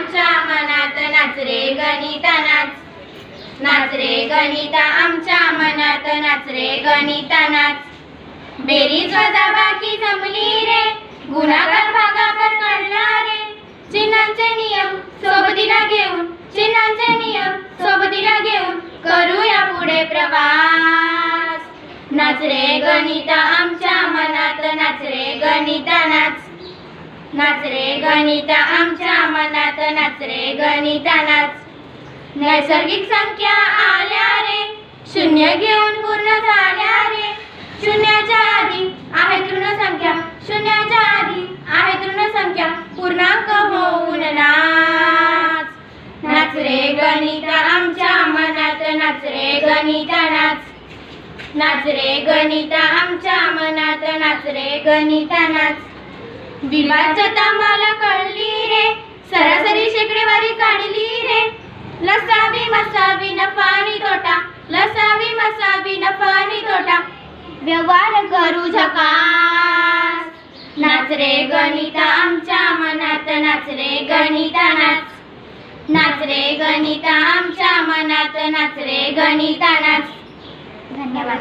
आमच्या मनात नाच रे गणिता नाच. नाच रे गणिता आमच्या मनात नाच रे गणिता नाच. बेरीज वजा बाकी जमली रे गुणाकार भागाकार काढला रे चिन्हांचे नियम सोबतीला घेऊन चिन्हांचे नियम सोबतीला घेऊन करूया पुढे प्रवास. नाच रे गणिता आमच्या मनात नाच रे गणिता नाच. नाच रे गणिता आमच्या मनात नाच रे गणिता नाच. नैसर्गिक संख्या आल्या रे शून्य घेऊन पूर्ण झाल्या रे. शून्याच्या आधी आहे तृण संख्या शून्याच्या आधी आहे तृण संख्या पूर्णांक होऊन नाच. नाच रे गणिता आमच्या मनात नाच रे गणिता नाच. नाच रे गणिता आमच्या मनात नाच रे गणिता नाच. विभाज्यता मला कळली रे. सरासरी शेकडेवारी काढली रे. लसावी मसावी नफानी तोटा. लसावी मसावी नफानी तोटा. व्यवहार करू झकास. नाच रे गणिता आमच्या मनात नाच रे गणिता नाच. नाच रे गणिता आमच्या मनात नाच रे गणिता नाच. धन्यवाद.